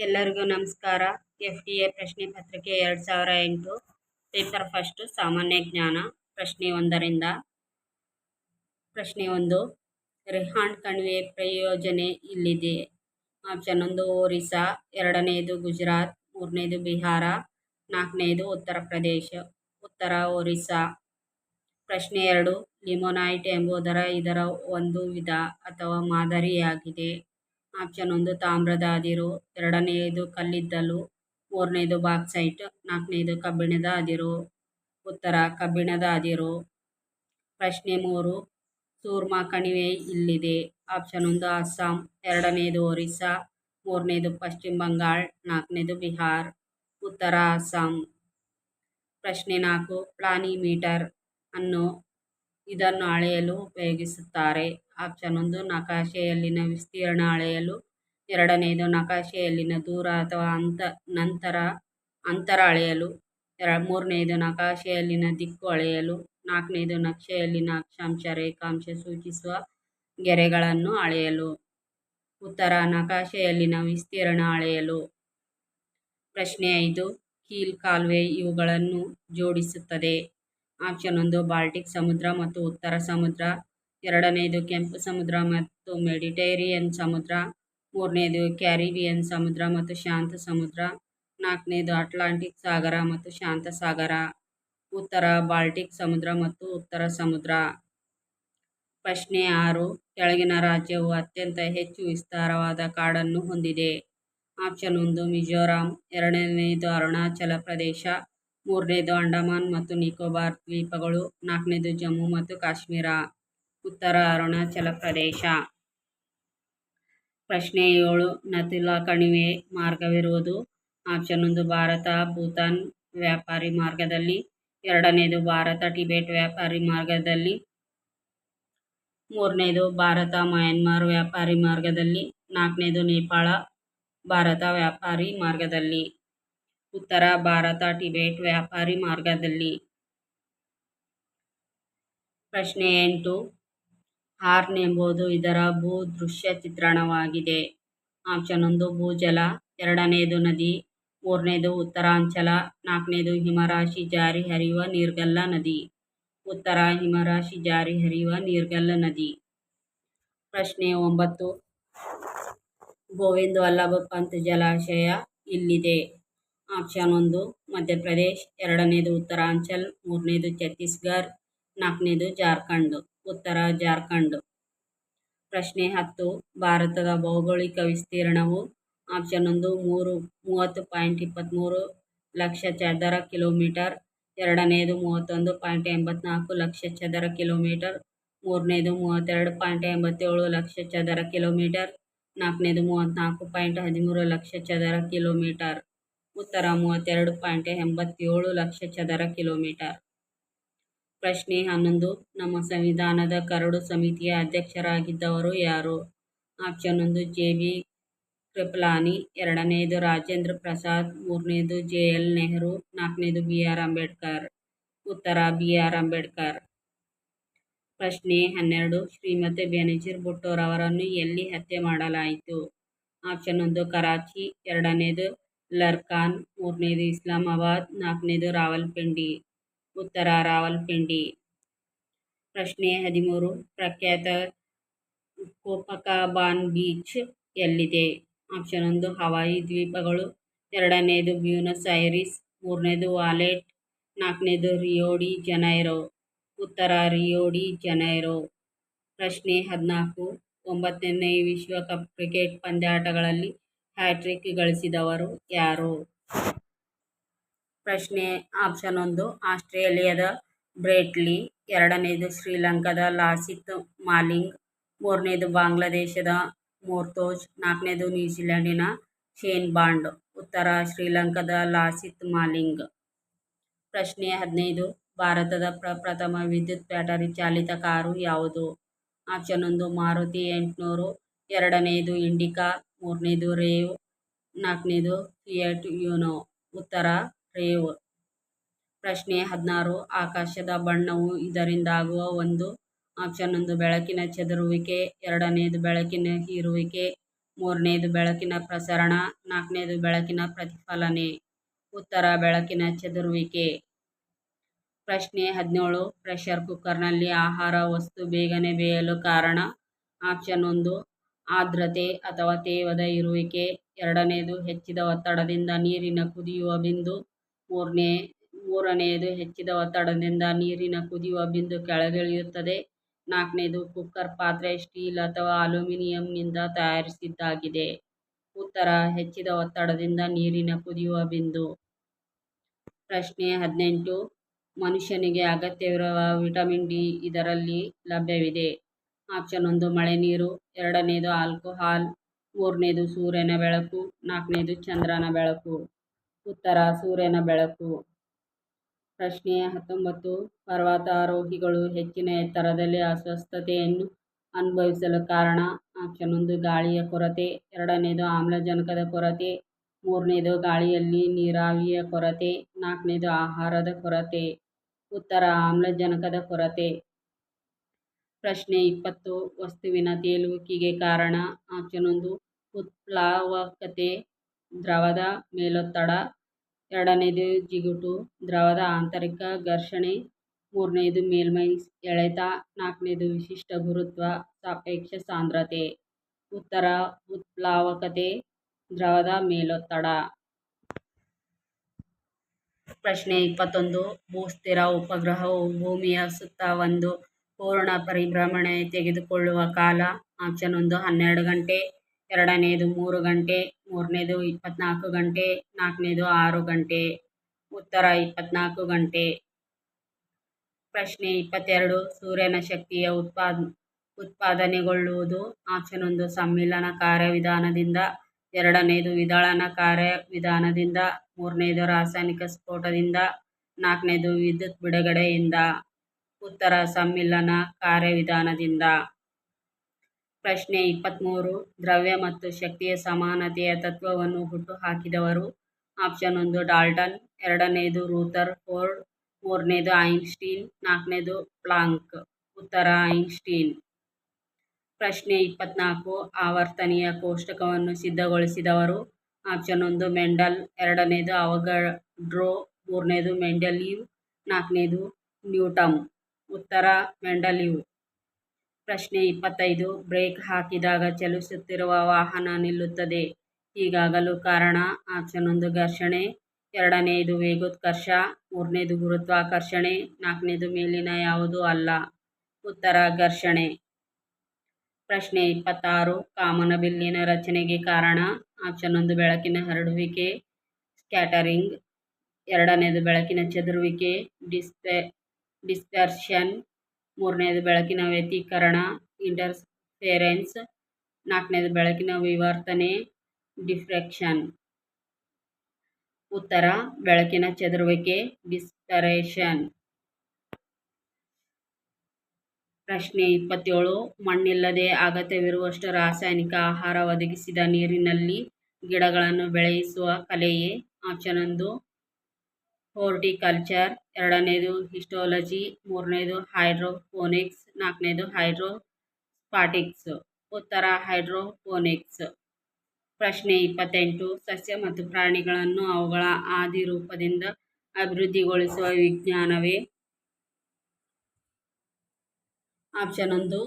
ಎಲ್ಲರಿಗೂ ನಮಸ್ಕಾರ. F D A ಪ್ರಶ್ನೆ ಪತ್ರಿಕೆ ಎರಡು ಸಾವಿರ ಎಂಟು, ಪೇಪರ್ ಫಸ್ಟು, ಸಾಮಾನ್ಯ ಜ್ಞಾನ, ಪ್ರಶ್ನೆ ಒಂದರಿಂದ. ಪ್ರಶ್ನೆ ಒಂದು ರಿಹಾಂಡ್ ಕಣಿವೆ ಪ್ರಯೋಜನೆ ಇಲ್ಲಿದೆ. ಆಪ್ಷನ್ ಒಂದು, ಒರಿಸ್ಸಾ. ಎರಡನೆಯದು ಗುಜರಾತ್. ಮೂರನೇದು, ಬಿಹಾರ. ನಾಲ್ಕನೇದು, ಉತ್ತರ ಪ್ರದೇಶ. ಉತ್ತರ, ಒರಿಸ್ಸಾ. ಪ್ರಶ್ನೆ ಎರಡು, ಲಿಮೊನೈಟ್ ಎಂಬುದರ ಇದರ ಒಂದು ವಿಧ ಅಥವಾ ಮಾದರಿಯಾಗಿದೆ. ಆಪ್ಷನ್ ಒಂದು ತಾಮ್ರದ ಅದಿರು ಎರಡನೆಯದು ಕಲ್ಲಿದ್ದಲು. ಮೂರನೇದು, ಬಾಕ್ಸೈಟ್. ನಾಲ್ಕನೇದು ಕಬ್ಬಿಣದ ಅದಿರು ಉತ್ತರ ಕಬ್ಬಿಣದ ಅದಿರು ಪ್ರಶ್ನೆ ಮೂರು, ಸೂರ್ಮ ಕಣಿವೆ ಇಲ್ಲಿದೆ. ಆಪ್ಷನ್ ಒಂದು, ಅಸ್ಸಾಂ. ಎರಡನೆಯದು ಒರಿಸ್ಸಾ. ಮೂರನೇದು, ಪಶ್ಚಿಮ ಬಂಗಾಳ. ನಾಲ್ಕನೇದು, ಬಿಹಾರ್. ಉತ್ತರ, ಅಸ್ಸಾಂ. ಪ್ರಶ್ನೆ ನಾಲ್ಕು, ಪ್ಲಾನಿಮೀಟರ್ ಅನ್ನು ಇದನ್ನು ಅಳೆಯಲು ಉಪಯೋಗಿಸುತ್ತಾರೆ. ಆಪ್ಷನ್ ಒಂದು, ನಕಾಶೆಯಲ್ಲಿನ ವಿಸ್ತೀರ್ಣ ಅಳೆಯಲು. ಎರಡನೆಯದು ನಕಾಶೆಯಲ್ಲಿನ ದೂರ ಅಥವಾ ಅಂತ, ನಂತರ ಅಂತರ ಅಳೆಯಲು. ಎರ ಮೂರನೆಯದು ನಕಾಶೆಯಲ್ಲಿನ ದಿಕ್ಕು ಅಳೆಯಲು. ನಾಲ್ಕನೇದು, ನಕ್ಷೆಯಲ್ಲಿನ ಅಕ್ಷಾಂಶ ರೇಖಾಂಶ ಸೂಚಿಸುವ ಗೆರೆಗಳನ್ನು ಅಳೆಯಲು. ಉತ್ತರ, ನಕಾಶೆಯಲ್ಲಿನ ವಿಸ್ತೀರ್ಣ ಅಳೆಯಲು. ಪ್ರಶ್ನೆ ಐದು, ಕೀಲ್ ಕಾಲುವೆ ಇವುಗಳನ್ನು ಜೋಡಿಸುತ್ತದೆ. ಆಪ್ಷನ್ ಒಂದು, ಬಾಲ್ಟಿಕ್ ಸಮುದ್ರ ಮತ್ತು ಉತ್ತರ ಸಮುದ್ರ. ಎರಡನೆಯದು ಕೆಂಪು ಸಮುದ್ರ ಮತ್ತು ಮೆಡಿಟೇರಿಯನ್ ಸಮುದ್ರ, ಮೂರನೇದು ಕ್ಯಾರಿಬಿಯನ್ ಸಮುದ್ರ ಮತ್ತು ಶಾಂತ ಸಮುದ್ರ, ನಾಲ್ಕನೇದು ಅಟ್ಲಾಂಟಿಕ್ ಸಾಗರ ಮತ್ತು ಶಾಂತ ಸಾಗರ, ಉತ್ತರ ಬಾಲ್ಟಿಕ್ ಸಮುದ್ರ ಮತ್ತು ಉತ್ತರ ಸಮುದ್ರ. ಪ್ರಶ್ನೆ ಆರು, ಕೆಳಗಿನ ರಾಜ್ಯವು ಅತ್ಯಂತ ಹೆಚ್ಚು ವಿಸ್ತಾರವಾದ ಕಾಡನ್ನು ಹೊಂದಿದೆ. ಆಪ್ಷನ್ ಒಂದು, ಮಿಜೋರಾಂ, ಎರಡನೇದು ಅರುಣಾಚಲ ಪ್ರದೇಶ, ಮೂರನೇದು ಅಂಡಮಾನ್ ಮತ್ತು ನಿಕೋಬಾರ್ ದ್ವೀಪಗಳು, ನಾಲ್ಕನೇದು ಜಮ್ಮು ಮತ್ತು ಕಾಶ್ಮೀರ. ಉತ್ತರ ಅರುಣಾಚಲ ಪ್ರದೇಶ. ಪ್ರಶ್ನೆ ಏಳು ನಥುಲಾ ಕಣಿವೆ ಮಾರ್ಗವಿರುವುದು ಆಪ್ಷನ್ ಒಂದು, ಭಾರತ, ಭೂತಾನ್ ವ್ಯಾಪಾರಿ ಮಾರ್ಗದಲ್ಲಿ. ಎರಡನೇದು, ಭಾರತ, ಟಿಬೆಟ್ ವ್ಯಾಪಾರಿ ಮಾರ್ಗದಲ್ಲಿ. ಮೂರನೇದು, ಭಾರತ, ಮಯನ್ಮಾರ್ ವ್ಯಾಪಾರಿ ಮಾರ್ಗದಲ್ಲಿ. ನಾಲ್ಕನೇದು, ನೇಪಾಳ ಭಾರತ ವ್ಯಾಪಾರಿ ಮಾರ್ಗದಲ್ಲಿ. ಉತ್ತರ, ಭಾರತ, ಟಿಬೆಟ್ ವ್ಯಾಪಾರಿ ಮಾರ್ಗದಲ್ಲಿ. ಪ್ರಶ್ನೆ ಎಂಟು ಹಾರ್ನ್ ಎಂಬುದು ಇದರ ಭೂ ದೃಶ್ಯ ಚಿತ್ರಣವಾಗಿದೆ. ಆಪ್ಷನ್ ಒಂದು, ಭೂಜಲ. ಎರಡನೆಯದು ನದಿ. ಮೂರನೇದು, ಉತ್ತರಾಂಚಲ. ನಾಲ್ಕನೇದು, ಹಿಮರಾಶಿ ಜಾರಿ ಹರಿಯುವ ನೀರ್ಗಲ್ಲ ನದಿ. ಉತ್ತರ, ಹಿಮರಾಶಿ ಜಾರಿ ಹರಿಯುವ ನೀರ್ಗಲ್ಲ ನದಿ. ಪ್ರಶ್ನೆ ಒಂಬತ್ತು. ಗೋವಿಂದ ವಲ್ಲಭ ಪಂತ್ ಜಲಾಶಯ ಇಲ್ಲಿದೆ. ಆಪ್ಷನ್ ಒಂದು, ಮಧ್ಯಪ್ರದೇಶ್. ಎರಡನೇದು, ಉತ್ತರಾಂಚಲ್. ಮೂರನೇದು, ಛತ್ತೀಸ್ಗಢ. ನಾಲ್ಕನೇದು, ಜಾರ್ಖಂಡ್. ಉತ್ತರ ಜಾರ್ಖಂಡ್. ಪ್ರಶ್ನೆ ಹತ್ತು. ಭಾರತದ ಭೌಗೋಳಿಕ ವಿಸ್ತೀರ್ಣವು ಆಪ್ಷನ್ ಒಂದು ಮೂರು, ಮೂವತ್ತು ಪಾಯಿಂಟ್ ಇಪ್ಪತ್ತ್ಮೂರು ಲಕ್ಷ ಚದರ ಕಿಲೋಮೀಟರ್ ಎರಡನೆಯದು ಮೂವತ್ತೊಂದು ಪಾಯಿಂಟ್ ಎಂಬತ್ನಾಲ್ಕು ಲಕ್ಷ ಚದರ ಕಿಲೋಮೀಟರ್, ಮೂರನೇದು ಮೂವತ್ತೆರಡು ಪಾಯಿಂಟ್ ಎಂಬತ್ತೇಳು ಲಕ್ಷ ಚದರ ಕಿಲೋಮೀಟರ್, ನಾಲ್ಕನೇದು ಮೂವತ್ತ್ನಾಲ್ಕು ಪಾಯಿಂಟ್ ಹದಿಮೂರು ಲಕ್ಷ ಚದರ ಕಿಲೋಮೀಟರ್. ಉತ್ತರ ಮೂವತ್ತೆರಡು ಪಾಯಿಂಟ್ ಎಂಬತ್ತೇಳು ಲಕ್ಷ ಚದರ ಕಿಲೋಮೀಟರ್. ಪ್ರಶ್ನೆ ಹನ್ನೊಂದು. ನಮ್ಮ ಸಂವಿಧಾನದ ಕರಡು ಸಮಿತಿಯ ಅಧ್ಯಕ್ಷರಾಗಿದ್ದವರು ಯಾರು? ಆಪ್ಷನ್ ಒಂದು, ಜೆ ಬಿ ಕೃಪಲಾನಿ. ಎರಡನೆಯದು ರಾಜೇಂದ್ರ ಪ್ರಸಾದ್. ಮೂರನೇದು, ಜೆ ಎಲ್ ನೆಹರು. ನಾಲ್ಕನೇದು, ಬಿ ಆರ್ ಅಂಬೇಡ್ಕರ್. ಉತ್ತರ, ಬಿ ಆರ್ ಅಂಬೇಡ್ಕರ್. ಪ್ರಶ್ನೆ ಹನ್ನೆರಡು. ಶ್ರೀಮತಿ ಬೆನಜೀರ್ ಭುಟ್ಟೋರವರನ್ನು ಎಲ್ಲಿ ಹತ್ಯೆ ಮಾಡಲಾಯಿತು? ಆಪ್ಷನ್ ಒಂದು, ಕರಾಚಿ. ಎರಡನೇದು ಲರ್ಕಾನ್ ಮೂರನೇದು, ಇಸ್ಲಾಮಾಬಾದ್. ನಾಲ್ಕನೇದು, ರಾವಲ್ಪಿಂಡಿ. ಉತ್ತರ ರಾವಲ್ಪಿಂಡಿ ಪ್ರಶ್ನೆ ಹದಿಮೂರು, ಪ್ರಖ್ಯಾತ ಕೋಪಕಾಬಾನ್ ಬೀಚ್ ಎಲ್ಲಿದೆ? ಆಪ್ಷನ್ ಒಂದು, ಹವಾಯಿ ದ್ವೀಪಗಳು, ಎರಡನೇದು ಬ್ಯೂನಸ್ ಐರಿಸ್, ಮೂರನೇದು ವಾಲೆಟ್, ನಾಲ್ಕನೇದು ರಿಯೋಡಿ ಜನೈರೋ, ಉತ್ತರ ರಿಯೋಡಿ ಜನೈರೋ. ಪ್ರಶ್ನೆ ಹದಿನಾಲ್ಕು, ಒಂಬತ್ತನೇ ವಿಶ್ವಕಪ್ ಕ್ರಿಕೆಟ್ ಪಂದ್ಯಾಟಗಳಲ್ಲಿ ಹ್ಯಾಟ್ರಿಕ್ ಗಳಿಸಿದವರು ಯಾರು? ಪ್ರಶ್ನೆ ಆಪ್ಷನ್ ಒಂದು, ಆಸ್ಟ್ರೇಲಿಯಾದ ಬ್ರೇಟ್ಲಿ. ಎರಡನೇದು ಶ್ರೀಲಂಕಾದ ಲಾಸಿತ್ ಮಾಲಿಂಗ್. ಮೂರನೇದು ಬಾಂಗ್ಲಾದೇಶದ ಮೊರ್ತೋಜ್. ನಾಲ್ಕನೇದು ನ್ಯೂಜಿಲೆಂಡಿನ ಶೇನ್ ಬಾಂಡ್. ಉತ್ತರ ಶ್ರೀಲಂಕಾದ ಲಾಸಿತ್ ಮಾಲಿಂಗ್. ಪ್ರಶ್ನೆ ಹದಿನೈದು, ಭಾರತದ ಪ್ರಪ್ರಥಮ ವಿದ್ಯುತ್ ಬ್ಯಾಟರಿ ಚಾಲಿತ ಕಾರು ಯಾವುದು? ಆಪ್ಷನ್ ಒಂದು, ಮಾರುತಿ ಎಂಟುನೂರು. ಎರಡನೇದು ಇಂಡಿಕಾ. ಮೂರನೇದು ರೇವ್. ನಾಲ್ಕನೇದು ಫಿಯಟ್ ಯುನೋ. ಉತ್ತರ ರೇವ್ ಪ್ರಶ್ನೆ ಹದಿನಾರು, ಆಕಾಶದ ಬಣ್ಣವು ಇದರಿಂದಾಗುವ ಒಂದು ಆಪ್ಷನ್ ಒಂದು ಬೆಳಕಿನ ಚದುರುವಿಕೆ, ಎರಡನೇದು ಬೆಳಕಿನ ಹೀರುವಿಕೆ, ಮೂರನೇದು ಬೆಳಕಿನ ಪ್ರಸರಣ, ನಾಲ್ಕನೇದು ಬೆಳಕಿನ ಪ್ರತಿಫಲನೆ. ಉತ್ತರ ಬೆಳಕಿನ ಚದುರುವಿಕೆ. ಪ್ರಶ್ನೆ ಹದಿನೇಳು, ಪ್ರೆಷರ್ ಕುಕ್ಕರ್ನಲ್ಲಿ ಆಹಾರ, ವಸ್ತು ಬೇಗನೆ ಬೇಯಲು ಕಾರಣ, ಆಪ್ಷನ್ ಒಂದು, ಆರ್ದ್ರತೆ ಅಥವಾ ತೇವದ ಇರುವಿಕೆ, ಎರಡನೇದು ಹೆಚ್ಚಿದ ಒತ್ತಡದಿಂದ ನೀರಿನ ಕುದಿಯುವ ಬಿಂದು ಮೂರನೇ ಮೂರನೆಯದು ಹೆಚ್ಚಿದ ಒತ್ತಡದಿಂದ ನೀರಿನ ಕುದಿಯುವ ಬಿಂದು ಕೆಳಗಿಳಿಯುತ್ತದೆ. ನಾಲ್ಕನೇದು ಕುಕ್ಕರ್ ಪಾತ್ರೆ, ಸ್ಟೀಲ್ ಅಥವಾ ಅಲ್ಯೂಮಿನಿಯಂನಿಂದ ತಯಾರಿಸಿದ್ದಾಗಿದೆ. ಉತ್ತರ, ಹೆಚ್ಚಿದ ಒತ್ತಡದಿಂದ ನೀರಿನ ಕುದಿಯುವ ಬಿಂದು. ಪ್ರಶ್ನೆ ಹದಿನೆಂಟು, ಮನುಷ್ಯನಿಗೆ ಅಗತ್ಯವಿರುವ ವಿಟಮಿನ್ ಡಿ ಇದರಲ್ಲಿ ಲಭ್ಯವಿದೆ. ಆಪ್ಷನ್ ಒಂದು, ಮಳೆ ನೀರು. ಎರಡನೇದು ಆಲ್ಕೋಹಾಲ್. ಮೂರನೇದು ಸೂರ್ಯನ ಬೆಳಕು. ನಾಲ್ಕನೇದು ಚಂದ್ರನ ಬೆಳಕು. ಉತ್ತರ, ಸೂರ್ಯನ ಬೆಳಕು. ಪ್ರಶ್ನೆ ಹತ್ತೊಂಬತ್ತು. ಪರ್ವತಾರೋಹಿಗಳು ಹೆಚ್ಚಿನ ಎತ್ತರದಲ್ಲಿ ಅಸ್ವಸ್ಥತೆಯನ್ನು ಅನುಭವಿಸಲು ಕಾರಣ ಆಪ್ಷನ್ ಒಂದು, ಗಾಳಿಯ ಕೊರತೆ. ಎರಡನೇದು, ಆಮ್ಲಜನಕದ ಕೊರತೆ. ಮೂರನೇದು, ಗಾಳಿಯಲ್ಲಿ ನೀರಾವಿಯ ಕೊರತೆ. ನಾಲ್ಕನೇದು, ಆಹಾರದ ಕೊರತೆ. ಉತ್ತರ, ಆಮ್ಲಜನಕದ ಕೊರತೆ. ಪ್ರಶ್ನೆ ಇಪ್ಪತ್ತು. ವಸ್ತುವಿನ ತೇಲುವಿಕೆಗೆ ಕಾರಣ ಆಪ್ಷನ್ ಒಂದು, ಉತ್ಪ್ಲಾವಕತೆ ದ್ರವದ ಮೇಲೊತ್ತಡ. ಎರಡನೇದು ಜಿಗುಟು, ದ್ರವದ ಆಂತರಿಕ ಘರ್ಷಣೆ, ಮೂರನೇದು ಮೇಲ್ಮೈ ಎಳೆತ, ನಾಲ್ಕನೇದು ವಿಶಿಷ್ಟ ಗುರುತ್ವ ಸಾಪೇಕ್ಷ ಸಾಂದ್ರತೆ. ಉತ್ತರ, ಉತ್ಪ್ಲಾವಕತೆ, ದ್ರವದ ಮೇಲೊತ್ತಡ. ಪ್ರಶ್ನೆ ಇಪ್ಪತ್ತೊಂದು ಭೂಸ್ಥಿರ ಉಪಗ್ರಹವು ಭೂಮಿಯ ಸುತ್ತ ಒಂದು ಪೂರ್ಣ ಪರಿಭ್ರಮಣೆ ತೆಗೆದುಕೊಳ್ಳುವ ಕಾಲ, ಆಪ್ಷನ್ ಒಂದು ಹನ್ನೆರಡು ಗಂಟೆ. ಎರಡನೇದು ಮೂರು ಗಂಟೆ, ಮೂರನೇದು ಇಪ್ಪತ್ನಾಲ್ಕು ಗಂಟೆ, ನಾಲ್ಕನೇದು ಆರು ಗಂಟೆ, ಉತ್ತರ ಇಪ್ಪತ್ನಾಲ್ಕು ಗಂಟೆ, ಪ್ರಶ್ನೆ ಇಪ್ಪತ್ತೆರಡು, ಸೂರ್ಯನ ಶಕ್ತಿಯ ಉತ್ಪಾದ, ಉತ್ಪಾದನೆಗೊಳ್ಳುವುದು ಆಪ್ಷನ್ ಒಂದು, ಸಮ್ಮಿಲನ ಕಾರ್ಯವಿಧಾನದಿಂದ, ಎರಡನೇದು ವಿದಳನ ಕಾರ್ಯವಿಧಾನದಿಂದ, ಮೂರನೇದು ರಾಸಾಯನಿಕ ಸ್ಫೋಟದಿಂದ, ನಾಲ್ಕನೇದು ವಿದ್ಯುತ್ ಬಿಡುಗಡೆಯಿಂದ, ಉತ್ತರ ಸಮ್ಮಿಲನ ಕಾರ್ಯವಿಧಾನದಿಂದ. ಪ್ರಶ್ನೆ ಇಪ್ಪತ್ತ್ಮೂರು ದ್ರವ್ಯ ಮತ್ತು ಶಕ್ತಿಯ ಸಮಾನತೆಯ ತತ್ವವನ್ನು ಹುಟ್ಟುಹಾಕಿದವರು. ಆಪ್ಷನ್ ಒಂದು, ಡಾಲ್ಟನ್. ಎರಡನೇದು, ರೂಥರ್. ಫೋರ್ಡ್. ಮೂರನೇದು, ಐನ್ಸ್ಟೀನ್. ನಾಲ್ಕನೇದು, ಪ್ಲಾಂಕ್. ಉತ್ತರ, ಐನ್ಸ್ಟೀನ್. ಪ್ರಶ್ನೆ ಇಪ್ಪತ್ನಾಲ್ಕು, ಆವರ್ತನೀಯ ಕೋಷ್ಟಕವನ್ನು ಸಿದ್ಧಗೊಳಿಸಿದವರು. ಆಪ್ಷನ್ ಒಂದು, ಮೆಂಡಲ್. ಎರಡನೇದು ಅವಗಡ್ರೋ ಮೂರನೇದು ಮೆಂಡೆಲೀವ್ ನಾಲ್ಕನೇದು, ನ್ಯೂಟಮ್. ಉತ್ತರ ಮೆಂಡಲೀವ್ ಪ್ರಶ್ನೆ ಇಪ್ಪತ್ತೈದು. ಬ್ರೇಕ್ ಹಾಕಿದಾಗ ಚಲಿಸುತ್ತಿರುವ ವಾಹನ ನಿಲ್ಲುತ್ತದೆ. ಈಗಾಗಲೂ ಕಾರಣ ಆಪ್ಷನ್ ಒಂದು ಘರ್ಷಣೆ. ಎರಡನೆಯದು ವೇಗೋತ್ಕರ್ಷ. ಮೂರನೇದು ಗುರುತ್ವಾಕರ್ಷಣೆ. ನಾಲ್ಕನೇದು ಮೇಲಿನ ಯಾವುದೂ ಅಲ್ಲ. ಉತ್ತರ ಘರ್ಷಣೆ. ಪ್ರಶ್ನೆ ಇಪ್ಪತ್ತಾರು. ಕಾಮನಬಿಲ್ಲಿನ ರಚನೆಗೆ ಕಾರಣ ಆಪ್ಷನ್ ಒಂದು ಬೆಳಕಿನ ಹರಡುವಿಕೆ. ಸ್ಕ್ಯಾಟರಿಂಗ್. ಎರಡನೇದು ಬೆಳಕಿನ ಚದುರುವಿಕೆ. ಡಿಸ್ಪೆ, ಡಿಸ್ಪರ್ಷನ್. ಮೂರನೇದು ಬೆಳಕಿನ ವ್ಯತೀಕರಣ ಇಂಟರ್ಫೇರೆನ್ಸ್ ನಾಲ್ಕನೇದು ಬೆಳಕಿನ ವಿವರ್ತನೆ ಡಿಫ್ರೆಕ್ಷನ್ ಉತ್ತರ, ಬೆಳಕಿನ ಚದುರುವಿಕೆ ಡಿಸ್ಪರೇಷನ್ ಪ್ರಶ್ನೆ ಇಪ್ಪತ್ತೇಳು, ಮಣ್ಣಿಲ್ಲದೆ ಅಗತ್ಯವಿರುವಷ್ಟು ರಾಸಾಯನಿಕ ಆಹಾರ ಒದಗಿಸಿದ ನೀರಿನಲ್ಲಿ ಗಿಡಗಳನ್ನು ಬೆಳೆಯಿಸುವ ಕಲೆಯೇ ಆಪ್ಷನ್ ಒಂದು ಹೋರ್ಟಿಕಲ್ಚರ್ ಎರಡನೇದು ಹಿಸ್ಟೋಲಜಿ ಮೂರನೇದು ಹೈಡ್ರೋಫೋನಿಕ್ಸ್ ನಾಲ್ಕನೇದು ಹೈಡ್ರೋಸ್ಪಾಟಿಕ್ಸ್ ಉತ್ತರ ಹೈಡ್ರೋಫೋನಿಕ್ಸ್ ಪ್ರಶ್ನೆ ಇಪ್ಪತ್ತೆಂಟು, ಸಸ್ಯ ಮತ್ತು ಪ್ರಾಣಿಗಳನ್ನು ಅವುಗಳ ಆದಿ ರೂಪದಿಂದ ಅಭಿವೃದ್ಧಿಗೊಳಿಸುವ ವಿಜ್ಞಾನವೇ? ಆಪ್ಷನ್ ಒಂದು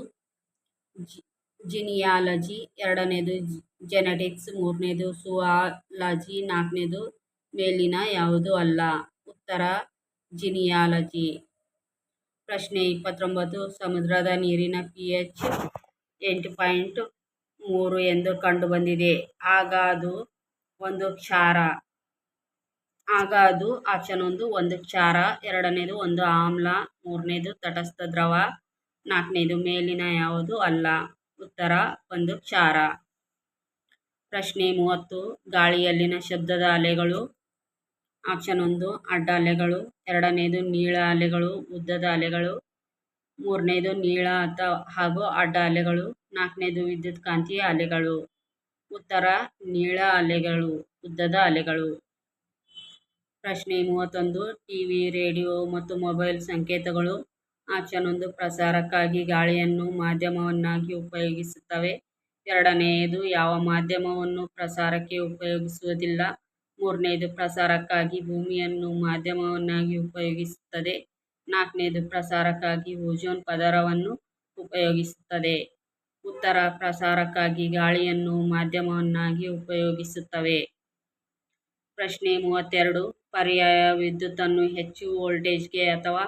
ಜಿನಿಯಾಲಜಿ ಎರಡನೇದು ಜೆನೆಟಿಕ್ಸ್ ಮೂರನೇದು ಸುವಾಲಜಿ ನಾಲ್ಕನೇದು ಮೇಲಿನ ಯಾವುದೂ ಅಲ್ಲ. ಉತ್ತರ, ಜಿನಿಯಾಲಜಿ. ಪ್ರಶ್ನೆ ಇಪ್ಪತ್ತೊಂಬತ್ತು, ಸಮುದ್ರದ ನೀರಿನ ಪಿ ಎಚ್ ಎಂಟು ಪಾಯಿಂಟ್ ಮೂರು ಎಂದು ಕಂಡುಬಂದಿದೆ. ಆಗ ಅದು ಒಂದು ಕ್ಷಾರ. ಆಗ ಅದು ಆಪ್ಷನ್ ಒಂದು ಒಂದು ಕ್ಷಾರ, ಎರಡನೇದು ಒಂದು ಆಮ್ಲ, ಮೂರನೇದು ತಟಸ್ಥ ದ್ರವ, ನಾಲ್ಕನೇದು ಮೇಲಿನ ಯಾವುದು ಅಲ್ಲ. ಉತ್ತರ, ಒಂದು ಕ್ಷಾರ. ಪ್ರಶ್ನೆ ಮೂವತ್ತು, ಗಾಳಿಯಲ್ಲಿನ ಶಬ್ದದ ಅಲೆಗಳು ಆಪ್ಷನ್ ಒಂದು, ಅಡ್ಡ ಅಲೆಗಳು ಎರಡನೇದು ನೀಳ ಅಲೆಗಳು ಉದ್ದದ ಅಲೆಗಳು ಮೂರನೇದು ನೀಳ ಅಥವಾ ಹಾಗೂ ಅಡ್ಡ ಅಲೆಗಳು ನಾಲ್ಕನೇದು ವಿದ್ಯುತ್ ಕಾಂತೀಯ ಅಲೆಗಳು ಉತ್ತರ, ನೀಳ ಅಲೆಗಳು ಉದ್ದದ ಅಲೆಗಳು ಪ್ರಶ್ನೆ ಮೂವತ್ತೊಂದು, ಟಿವಿ, ರೇಡಿಯೋ ಮತ್ತು ಮೊಬೈಲ್ ಸಂಕೇತಗಳು. ಆಪ್ಷನ್ ಒಂದು, ಪ್ರಸಾರಕ್ಕಾಗಿ ಗಾಳಿಯನ್ನು ಮಾಧ್ಯಮವನ್ನಾಗಿ ಉಪಯೋಗಿಸುತ್ತವೆ. ಎರಡನೆಯದು ಯಾವ ಮಾಧ್ಯಮವನ್ನು ಪ್ರಸಾರಕ್ಕೆ ಉಪಯೋಗಿಸುವುದಿಲ್ಲ. ಮೂರನೆಯದು ಪ್ರಸಾರಕ್ಕಾಗಿ ಭೂಮಿಯನ್ನು ಮಾಧ್ಯಮವನ್ನಾಗಿ ಉಪಯೋಗಿಸುತ್ತದೆ. ನಾಲ್ಕನೇದು ಪ್ರಸಾರಕ್ಕಾಗಿ ಓಜೋನ್ ಪದರವನ್ನು ಉಪಯೋಗಿಸುತ್ತದೆ. ಉತ್ತರ ಪ್ರಸಾರಕ್ಕಾಗಿ ಗಾಳಿಯನ್ನು ಮಾಧ್ಯಮವನ್ನಾಗಿ ಉಪಯೋಗಿಸುತ್ತವೆ. ಪ್ರಶ್ನೆ ಮೂವತ್ತೆರಡು, ಪರ್ಯಾಯ ವಿದ್ಯುತ್ತನ್ನು ಹೆಚ್ಚು ವೋಲ್ಟೇಜ್ಗೆ ಅಥವಾ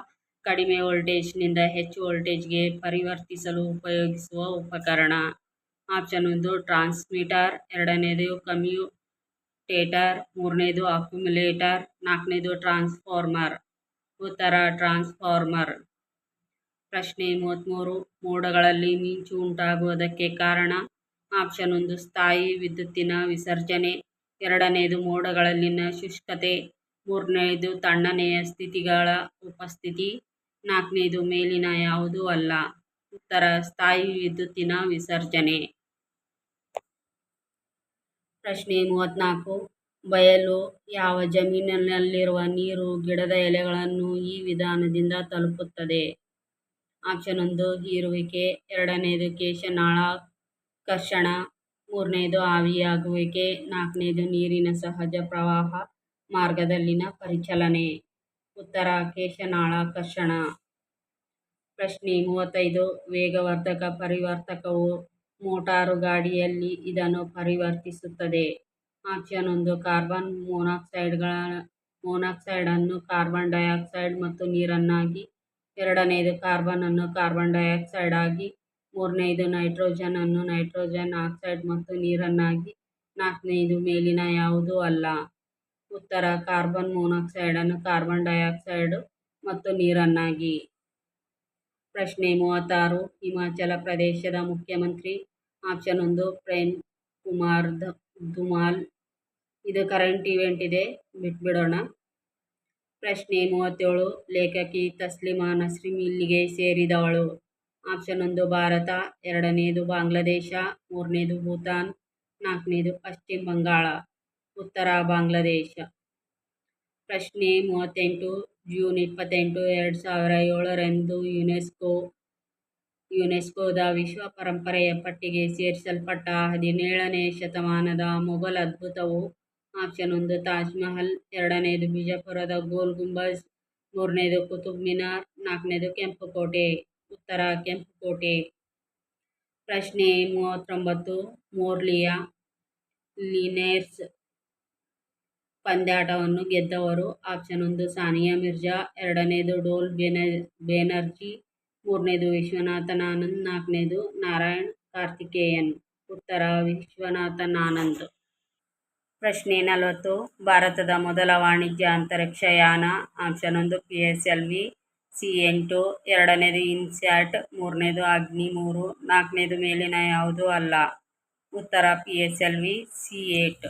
ಕಡಿಮೆ ವೋಲ್ಟೇಜ್ನಿಂದ ಹೆಚ್ಚು ವೋಲ್ಟೇಜ್ಗೆ ಪರಿವರ್ತಿಸಲು ಉಪಯೋಗಿಸುವ ಉಪಕರಣ. ಆಪ್ಷನ್ ಒಂದು, ಟ್ರಾನ್ಸ್ಮಿಟರ್. ಎರಡನೇದು ಕಮ್ಯೂಟೇಟರ್ ಮೂರನೇದು ಅಕ್ಯುಮುಲೇಟರ್ ನಾಲ್ಕನೇದು ಟ್ರಾನ್ಸ್ಫಾರ್ಮರ್ ಉತ್ತರ ಟ್ರಾನ್ಸ್ಫಾರ್ಮರ್ ಪ್ರಶ್ನೆ ಮೂವತ್ತ್ಮೂರು ಮೋಡಗಳಲ್ಲಿ ಮಿಂಚು ಉಂಟಾಗುವುದಕ್ಕೆ ಕಾರಣ ಆಪ್ಷನ್ ಒಂದು, ಸ್ಥಾಯಿ ವಿದ್ಯುತ್ತಿನ ವಿಸರ್ಜನೆ. ಎರಡನೆಯದು ಮೋಡಗಳಲ್ಲಿನ ಶುಷ್ಕತೆ. ಮೂರನೆಯದು ತಣ್ಣನೆಯ ಸ್ಥಿತಿಗಳ ಉಪಸ್ಥಿತಿ. ನಾಲ್ಕನೇದು, ಮೇಲಿನ ಯಾವುದೂ ಅಲ್ಲ. ಉತ್ತರ, ಸ್ಥಾಯಿ ವಿದ್ಯುತ್ತಿನ ವಿಸರ್ಜನೆ. ಪ್ರಶ್ನೆ ಮೂವತ್ತ್ನಾಲ್ಕು ಬಯಲು ಯಾವ ಜಮೀನಿನಲ್ಲಿರುವ ನೀರು, ಗಿಡದ ಎಲೆಗಳನ್ನು ಈ ವಿಧಾನದಿಂದ ತಲುಪುತ್ತದೆ? ಆಪ್ಷನ್ ಒಂದು, ಹೀರುವಿಕೆ. ಎರಡನೆಯದು ಕೇಶನಾಳಾಕರ್ಷಣ ಮೂರನೆಯದು ಆವಿಯಾಗುವಿಕೆ. ನಾಲ್ಕನೇದು, ನೀರಿನ ಸಹಜ ಪ್ರವಾಹ ಮಾರ್ಗದಲ್ಲಿನ ಪರಿಚಲನೆ. ಉತ್ತರ ಕೇಶನಾಳಾಕರ್ಷಣ ಪ್ರಶ್ನೆ ಮೂವತ್ತೈದು, ವೇಗವರ್ಧಕ ಪರಿವರ್ತಕವು ಮೋಟಾರು ಗಾಡಿಯಲ್ಲಿ ಇದನ್ನು ಪರಿವರ್ತಿಸುತ್ತದೆ. ಆಪ್ಷನ್ ಒಂದು ಕಾರ್ಬನ್ ಮೊನಾಕ್ಸೈಡ್ಗಳ ಮೊನಾಕ್ಸೈಡನ್ನು ಕಾರ್ಬನ್ ಡೈಆಕ್ಸೈಡ್ ಮತ್ತು ನೀರನ್ನಾಗಿ ಎರಡನೆಯದು ಕಾರ್ಬನನ್ನು ಕಾರ್ಬನ್ ಡೈಆಕ್ಸೈಡ್ ಆಗಿ ಮೂರನೆಯದು ನೈಟ್ರೋಜನನ್ನು ನೈಟ್ರೋಜನ್ ಆಕ್ಸೈಡ್ ಮತ್ತು ನೀರನ್ನಾಗಿ ನಾಲ್ಕನೆಯದು ಮೇಲಿನ ಯಾವುದೂ ಅಲ್ಲ. ಉತ್ತರ, ಕಾರ್ಬನ್ ಮೊನಾಕ್ಸೈಡನ್ನು ಕಾರ್ಬನ್ ಡೈಆಕ್ಸೈಡ್ ಮತ್ತು ನೀರನ್ನಾಗಿ. ಪ್ರಶ್ನೆ ಮೂವತ್ತಾರು, ಹಿಮಾಚಲ ಪ್ರದೇಶದ ಮುಖ್ಯಮಂತ್ರಿ, ಆಪ್ಷನ್ ಒಂದು, ಪ್ರೇಮ್ ಕುಮಾರ್ ಧುಮಾಲ್. ಇದು ಕರೆಂಟ್ ಇವೆಂಟ್ ಇದೆ, ಬಿಟ್ಬಿಡೋಣ. ಪ್ರಶ್ನೆ ಮೂವತ್ತೇಳು, ಲೇಖಕಿ ತಸ್ಲಿಮಾ ನಸ್ರಿಮ್ ಇಲ್ಲಿಗೆ ಸೇರಿದವಳು. ಆಪ್ಷನ್ ಒಂದು, ಭಾರತ. ಎರಡನೇದು, ಬಾಂಗ್ಲಾದೇಶ. ಮೂರನೇದು, ಭೂತಾನ್. ನಾಲ್ಕನೇದು, ಪಶ್ಚಿಮ ಬಂಗಾಳ. ಉತ್ತರ, ಬಾಂಗ್ಲಾದೇಶ. ಪ್ರಶ್ನೆ ಮೂವತ್ತೆಂಟು, ಜೂನ್ ಇಪ್ಪತ್ತೆಂಟು, ಎರಡು ಸಾವಿರ ಏಳರಂದು ಯುನೆಸ್ಕೋ, ಯುನೆಸ್ಕೋದ ವಿಶ್ವ ಪರಂಪರೆಯ ಪಟ್ಟಿಗೆ ಸೇರಿಸಲ್ಪಟ್ಟ ಹದಿನೇಳನೇ ಶತಮಾನದ ಮೊಘಲ್ ಅದ್ಭುತವು ಆಪ್ಷನ್ ಒಂದು ತಾಜ್ಮಹಲ್ ಎರಡನೇದು ಬಿಜಾಪುರದ ಗೋಲ್ ಗುಂಬಜ್, ಮೂರನೇದು ಕುತುಬ್ ಮಿನಾರ್, ನಾಲ್ಕನೇದು ಕೆಂಪು ಕೋಟೆ ಉತ್ತರ ಕೆಂಪು ಕೋಟೆ ಪ್ರಶ್ನೆ ಮೂವತ್ತೊಂಬತ್ತು, ಮೋರ್ಲಿಯ ಲಿನೇರ್ಸ್ ಪಂದ್ಯಾಟವನ್ನು ಗೆದ್ದವರು ಆಪ್ಷನ್ ಒಂದು ಸಾನಿಯಾ ಮಿರ್ಜಾ, ಎರಡನೇದು ಡೋಲ್ ಬೆನ, ಬೆನರ್ಜಿ, ಮೂರನೇದು ವಿಶ್ವನಾಥನ್ ಆನಂದ್, ನಾಲ್ಕನೇದು ನಾರಾಯಣ್ ಕಾರ್ತಿಕೇಯನ್. ಉತ್ತರ ವಿಶ್ವನಾಥನ್ ಆನಂದ್. ಪ್ರಶ್ನೆ ನಲವತ್ತು. ಭಾರತದ ಮೊದಲ ವಾಣಿಜ್ಯ ಅಂತರಿಕ್ಷ ಯಾನ ಆಪ್ಷನ್ ಒಂದು P S L V C ಎಂಟು, ಎರಡನೇದು ಇನ್ಸ್ಯಾಟ್, ಮೂರನೇದು ಅಗ್ನಿ ಮೂರು, ನಾಲ್ಕನೇದು ಮೇಲಿನ ಯಾವುದೂ ಅಲ್ಲ. ಉತ್ತರ P S L V C eight.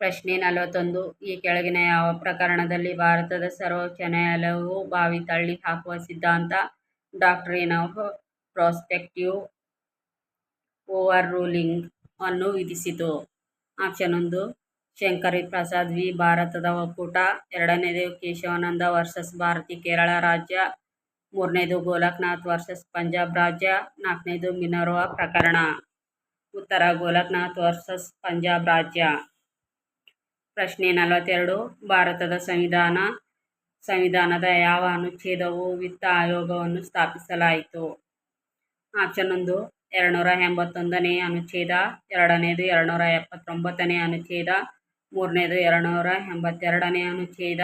ಪ್ರಶ್ನೆ ನಲವತ್ತೊಂದು. ಈ ಕೆಳಗಿನ ಯಾವ ಪ್ರಕರಣದಲ್ಲಿ ಭಾರತದ ಸರ್ವೋಚ್ಚ ನ್ಯಾಯಾಲಯವು ಬಾವಿ ತಳ್ಳಿ ಹಾಕುವ ಸಿದ್ಧಾಂತ? ಡಾಕ್ಟ್ರಿನ್ ಆಫ್ ಪ್ರಾಸ್ಪೆಕ್ಟಿವ್ ಓವರ್ರೂಲಿಂಗ್ ಅನ್ನು ವಿಧಿಸಿತು. ಆಪ್ಷನ್ ಒಂದು, ಶಂಕರಿ ಪ್ರಸಾದ್ ವಿ. ಭಾರತದ ಒಕ್ಕೂಟ. ಎರಡನೇದು, ಕೇಶವಾನಂದ ವರ್ಸಸ್ ಭಾರತಿ, ಕೇರಳ ರಾಜ್ಯ. ಮೂರನೇದು, ಗೋಲಕ್ನಾಥ್ ವರ್ಸಸ್ ಪಂಜಾಬ್ ರಾಜ್ಯ. ನಾಲ್ಕನೇದು, ಮಿನರ್ವಾ ಪ್ರಕರಣ. ಉತ್ತರ, ಗೋಲಕ್ನಾಥ್ ವರ್ಸಸ್ ಪಂಜಾಬ್ ರಾಜ್ಯ. ಪ್ರಶ್ನೆ ನಲವತ್ತೆರಡು. ಭಾರತದ ಸಂವಿಧಾನ, ಸಂವಿಧಾನದ ಯಾವ ಅನುಚ್ಛೇದವು ವಿತ್ತ ಆಯೋಗವನ್ನು ಸ್ಥಾಪಿಸಲಾಯಿತು? ಆಪ್ಷನ್ ಒಂದು, ಎರಡುನೂರ ಎಂಬತ್ತೊಂದನೇ ಅನುಚ್ಛೇದ, ಎರಡನೇದು ಎರಡುನೂರ ಎಪ್ಪತ್ತೊಂಬತ್ತನೇ ಅನುಚ್ಛೇದ, ಮೂರನೇದು ಎರಡುನೂರ ಎಂಬತ್ತೆರಡನೇ ಅನುಚ್ಛೇದ,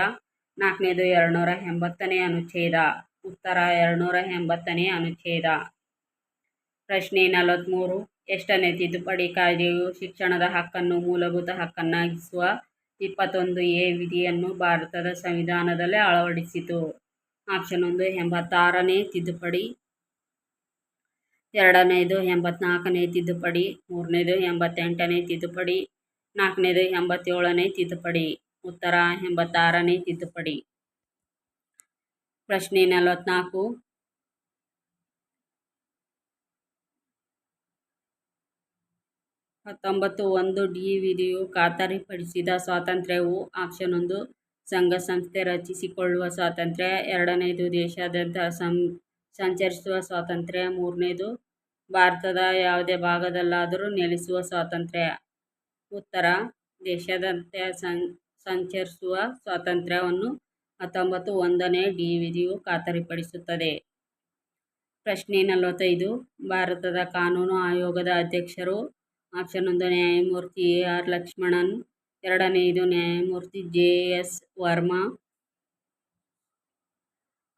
ನಾಲ್ಕನೇದು ಎರಡುನೂರ ಎಂಬತ್ತನೇ ಅನುಚ್ಛೇದ. ಉತ್ತರ, ಎರಡುನೂರ ಎಂಬತ್ತನೇ ಅನುಚ್ಛೇದ. ಪ್ರಶ್ನೆ ನಲವತ್ತ್ಮೂರು ಎಷ್ಟನೇ ತಿದ್ದುಪಡಿ ಕಾಯ್ದೆಯು ಶಿಕ್ಷಣದ ಹಕ್ಕನ್ನು ಮೂಲಭೂತ ಹಕ್ಕನ್ನಾಗಿಸುವ ಇಪ್ಪತ್ತೊಂದು ಎ ವಿಧಿಯನ್ನು ಭಾರತದ ಸಂವಿಧಾನದಲ್ಲಿ ಅಳವಡಿಸಿತು. ಆಪ್ಷನ್ ಒಂದು, ಎಂಬತ್ತಾರನೇ ತಿದ್ದುಪಡಿ. ಎರಡನೇದು, ಎಂಬತ್ನಾಲ್ಕನೇ ತಿದ್ದುಪಡಿ. ಮೂರನೇದು, ಎಂಬತ್ತೆಂಟನೇ ತಿದ್ದುಪಡಿ. ನಾಲ್ಕನೇದು, ಎಂಬತ್ತೇಳನೇ ತಿದ್ದುಪಡಿ. ಉತ್ತರ, ಎಂಬತ್ತಾರನೇ ತಿದ್ದುಪಡಿ. ಪ್ರಶ್ನೆ ನಲವತ್ನಾಲ್ಕು. ಹತ್ತೊಂಬತ್ತು ಒಂದು ಡಿ ವಿಧಿಯು ಖಾತರಿಪಡಿಸಿದ ಸ್ವಾತಂತ್ರ್ಯವು ಆಪ್ಷನ್ ಒಂದು, ಸಂಘ ಸಂಸ್ಥೆ ರಚಿಸಿಕೊಳ್ಳುವ ಸ್ವಾತಂತ್ರ್ಯ. ಎರಡನೇದು, ದೇಶಾದ್ಯಂತ ಸಂ, ಸಂಚರಿಸುವ ಸ್ವಾತಂತ್ರ್ಯ. ಮೂರನೇದು, ಭಾರತದ ಯಾವುದೇ ಭಾಗದಲ್ಲಾದರೂ ನೆಲೆಸುವ ಸ್ವಾತಂತ್ರ್ಯ. ಉತ್ತರ, ದೇಶಾದ್ಯಂತ ಸಂಚರಿಸುವ ಸ್ವಾತಂತ್ರ್ಯವನ್ನು ಹತ್ತೊಂಬತ್ತು ಒಂದನೇ ಡಿ ವಿಧಿಯು ಖಾತರಿಪಡಿಸುತ್ತದೆ. ಪ್ರಶ್ನೆ ನಲವತ್ತೈದು, ಭಾರತದ ಕಾನೂನು ಆಯೋಗದ ಅಧ್ಯಕ್ಷರು ಆಪ್ಷನ್ ಒಂದು, ನ್ಯಾಯಮೂರ್ತಿ ಆರ್. ಲಕ್ಷ್ಮಣನ್. ಎರಡನೆಯದು ನ್ಯಾಯಮೂರ್ತಿ ಜೆ. ಎಸ್. ವರ್ಮಾ.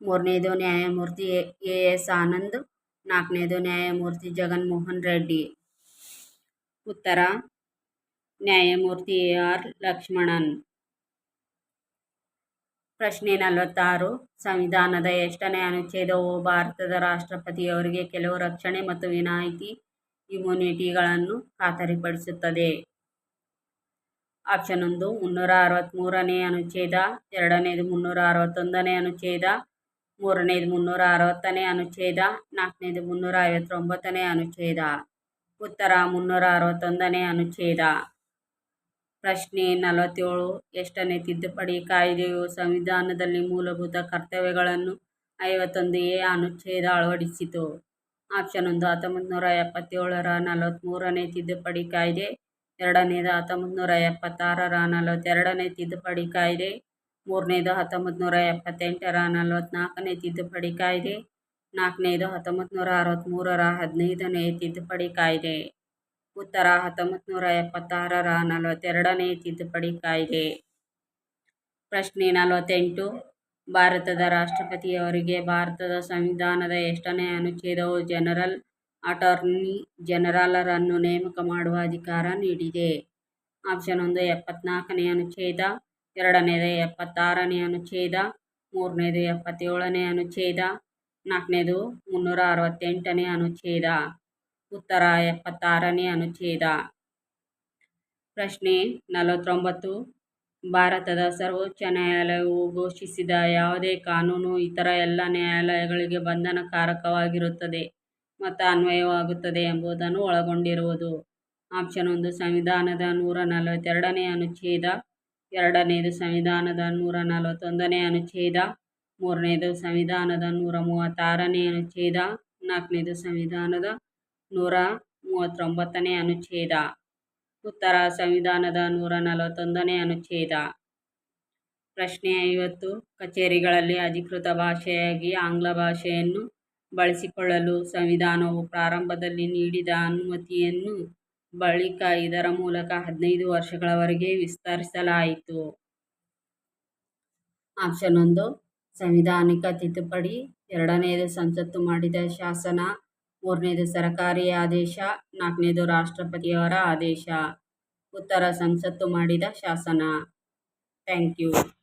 ಮೂರನೇದು ನ್ಯಾಯಮೂರ್ತಿ ಎ. ಎಸ್. ಆನಂದ್. ನಾಲ್ಕನೇದು ನ್ಯಾಯಮೂರ್ತಿ ಜಗನ್ಮೋಹನ್ ರೆಡ್ಡಿ. ಉತ್ತರ, ನ್ಯಾಯಮೂರ್ತಿ ಎ ಆರ್. ಲಕ್ಷ್ಮಣನ್. ಪ್ರಶ್ನೆ ನಲವತ್ತಾರು, ಸಂವಿಧಾನದ ಎಷ್ಟನೇ ಅನುಚ್ಛೇದವು ಭಾರತದ ರಾಷ್ಟ್ರಪತಿಯವರಿಗೆ ಕೆಲವು ರಕ್ಷಣೆ ಮತ್ತು ವಿನಾಯಿತಿ ಇಮ್ಯುನಿಟಿಗಳನ್ನು ಖಾತರಿಪಡಿಸುತ್ತದೆ. ಆಪ್ಷನ್ ಒಂದು, ಮುನ್ನೂರ ಅರವತ್ತ್ಮೂರನೇ ಅನುಚ್ಛೇದ, ಎರಡನೇದು ಮುನ್ನೂರ ಅರವತ್ತೊಂದನೇ ಅನುಚ್ಛೇದ, ಮೂರನೇದು ಮುನ್ನೂರ ಅರವತ್ತನೇ ಅನುಚ್ಛೇದ, ನಾಲ್ಕನೇದು ಮುನ್ನೂರ ಐವತ್ತೊಂಬತ್ತನೇ ಅನುಚ್ಛೇದ. ಉತ್ತರ, ಮುನ್ನೂರ ಅರವತ್ತೊಂದನೇ ಅನುಚ್ಛೇದ. ಪ್ರಶ್ನೆ ನಲವತ್ತೇಳು, ಎಷ್ಟನೇ ತಿದ್ದುಪಡಿ ಕಾಯ್ದೆಯು ಸಂವಿಧಾನದಲ್ಲಿ ಮೂಲಭೂತ ಕರ್ತವ್ಯಗಳನ್ನು ಐವತ್ತೊಂದು ಎ ಅನುಚ್ಛೇದ ಅಳವಡಿಸಿತು? ಆಪ್ಷನ್ ಒಂದು ಹತ್ತೊಂಬತ್ತು ನೂರ ಎಪ್ಪತ್ತೇಳರ ನಲವತ್ತ್ಮೂರನೇ ತಿದ್ದುಪಡಿ ಕಾಯ್ದೆ. ಎರಡನೇದು ಹತ್ತೊಂಬತ್ತು ನೂರ ಎಪ್ಪತ್ತಾರರ ನಲವತ್ತೆರಡನೇ ತಿದ್ದುಪಡಿ ಕಾಯ್ದೆ. ಮೂರನೇದು ಹತ್ತೊಂಬತ್ತು ನೂರ ಎಪ್ಪತ್ತೆಂಟರ ನಲವತ್ತ್ನಾಲ್ಕನೇ ತಿದ್ದುಪಡಿ ಕಾಯ್ದೆ. ನಾಲ್ಕನೇದು ಹತ್ತೊಂಬತ್ತು ನೂರ ಅರವತ್ತ್ಮೂರರ ಹದಿನೈದನೇ ತಿದ್ದುಪಡಿ ಕಾಯ್ದೆ. ಉತ್ತರ ಹತ್ತೊಂಬತ್ತು ನೂರ ಎಪ್ಪತ್ತಾರರ ನಲವತ್ತೆರಡನೇ ತಿದ್ದುಪಡಿ ಕಾಯ್ದೆ. ಪ್ರಶ್ನೆ ನಲವತ್ತೆಂಟು ಭಾರತದ ರಾಷ್ಟ್ರಪತಿಯವರಿಗೆ ಭಾರತದ ಸಂವಿಧಾನದ ಎಷ್ಟನೇ ಅನುಚ್ಛೇದವು ಜನರಲ್ ಅಟಾರ್ನಿ ಜನರಲರನ್ನು ನೇಮಕ ಮಾಡುವ ಅಧಿಕಾರ ನೀಡಿದೆ. ಆಪ್ಷನ್ ಒಂದು, ಎಪ್ಪತ್ನಾಲ್ಕನೇ ಅನುಚ್ಛೇದ, ಎರಡನೇದು, ಎಪ್ಪತ್ತಾರನೇ ಅನುಚ್ಛೇದ, ಮೂರನೇದು, ಎಪ್ಪತ್ತೇಳನೇ ಅನುಚ್ಛೇದ, ನಾಲ್ಕನೇದು, ಮುನ್ನೂರ ಅರವತ್ತೆಂಟನೇ ಅನುಚ್ಛೇದ. ಉತ್ತರ, ಎಪ್ಪತ್ತಾರನೇ ಅನುಚ್ಛೇದ. ಪ್ರಶ್ನೆ ನಲವತ್ತೊಂಬತ್ತು ಭಾರತದ ಸರ್ವೋಚ್ಚ ನ್ಯಾಯಾಲಯವು ಘೋಷಿಸಿದ ಯಾವುದೇ ಕಾನೂನು ಇತರ ಎಲ್ಲ ನ್ಯಾಯಾಲಯಗಳಿಗೆ ಬಂಧನಕಾರಕವಾಗಿರುತ್ತದೆ ಮತ್ತು ಅನ್ವಯವಾಗುತ್ತದೆ ಎಂಬುದನ್ನು ಒಳಗೊಂಡಿರುವುದು. ಆಪ್ಷನ್ ಒಂದು, ಸಂವಿಧಾನದ ನೂರ ನಲವತ್ತೆರಡನೇ ಅನುಚ್ಛೇದ. ಎರಡನೇದು, ಸಂವಿಧಾನದ ನೂರ ನಲವತ್ತೊಂದನೇ ಅನುಚ್ಛೇದ. ಮೂರನೇದು, ಸಂವಿಧಾನದ ನೂರ ಮೂವತ್ತಾರನೇ ಅನುಚ್ಛೇದ. ನಾಲ್ಕನೇದು, ಸಂವಿಧಾನದ ನೂರ ಮೂವತ್ತೊಂಬತ್ತನೇ ಅನುಚ್ಛೇದ. ಉತ್ತರ ಸಂವಿಧಾನದ ನೂರ ನಲವತ್ತೊಂದನೇ ಅನುಚ್ಛೇದ. ಪ್ರಶ್ನೆ ಐವತ್ತು. ಕಚೇರಿಗಳಲ್ಲಿ ಅಧಿಕೃತ ಭಾಷೆಯಾಗಿ ಆಂಗ್ಲ ಭಾಷೆಯನ್ನು ಬಳಸಿಕೊಳ್ಳಲು ಸಂವಿಧಾನವು ಪ್ರಾರಂಭದಲ್ಲಿ ನೀಡಿದ ಅನುಮತಿಯನ್ನು ಬಳಿಕ ಇದರ ಮೂಲಕ ಹದಿನೈದು ವರ್ಷಗಳವರೆಗೆ ವಿಸ್ತರಿಸಲಾಯಿತು. ಆಪ್ಷನ್ ಒಂದು. ಸಂವಿಧಾನಿಕ ತಿದ್ದುಪಡಿ. ಎರಡನೆಯದು ಸಂಸತ್ತು ಮಾಡಿದ ಶಾಸನ ಮೂರನೇದು ಸರಕಾರಿ ಆದೇಶ ನಾಲ್ಕನೇದು ರಾಷ್ಟ್ರಪತಿಯವರ ಆದೇಶ. ಉತ್ತರ ಸಂಸತ್ತು ಮಾಡಿದ ಶಾಸನ. Thank you.